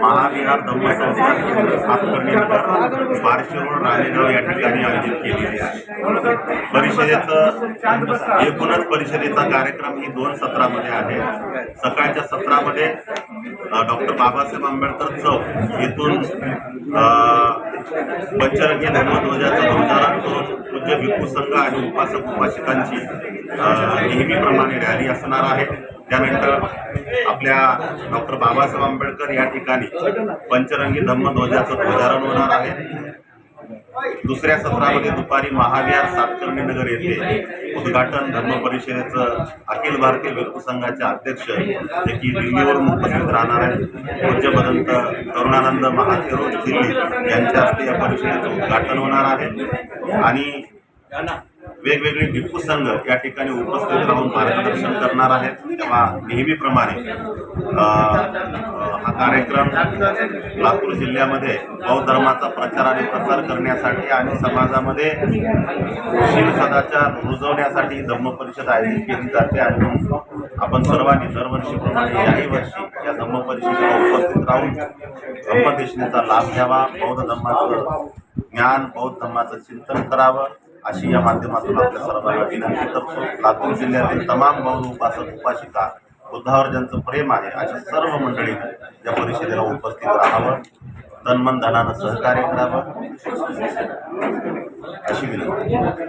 महाविहार धम्म संस्थान केंद्र सातकर्णी बारशे रोड राणेगाव या ठिकाणी आयोजित केलेली आहे. परिषदेचं एकूणच परिषदेचा कार्यक्रम ही दोन सत्रामध्ये आहे. सकाळच्या सत्रामध्ये डॉक्टर बाबासाहेब आंबेडकर चौक येथून पंचरंगी धर्मध्वजाचं ध्वजारण करून पूज्य भिक्खू संघ आणि उपासक उपासिकांची नेहमीप्रमाणे रॅली असणार आहे. त्यानंतर आपल्या डॉक्टर बाबासाहेब आंबेडकर या ठिकाणी पंचरंगी धम्मध्वजाचं ध्वजारोहण होणार आहे. दुसऱ्या सत्रामध्ये दुपारी महाविहार सातकर्णी नगर येथे उद्घाटन धर्म परिषदेचं अखिल भारतीय भिक्खू संघाचे अध्यक्ष जे की दिल्लीवरून उपस्थित राहणार आहेत. पूज्य करुणानंद महाथेरो दिल्ली यांच्या हस्ते या परिषदेचं उद्घाटन होणार आहे. आणि वेगवेगळे भिक्खू संघ या ठिकाणी उपस्थित राहून मार्गदर्शन करणार आहेत. तेव्हा नेहमीप्रमाणे हा कार्यक्रम लातूर जिल्ह्यामध्ये बौद्ध धर्माचा प्रचार आणि प्रसार करण्यासाठी आणि समाजामध्ये शील सदाचार रुजवण्यासाठी धम्म परिषद आयोजित केली जाते आणि आपण सर्वांनी दरवर्षीप्रमाणे याही वर्षी या धम्म परिषदेला उपस्थित राहून धम्मदेशनेचा लाभ घ्यावा. बौद्ध धर्माचं ज्ञान बौद्ध धर्माचं चिंतन करावं. अशी या माध्यमातून आपल्या सर्वांना विनंती करतो. लातूर जिल्ह्यातील तमाम बौद्ध उपासक उपासिका बुद्धावर ज्यांचं प्रेम आहे अशा सर्व मंडळी या परिषदेला उपस्थित राहावं तनमन धनानं सहकार्य करावं अशी विनंती.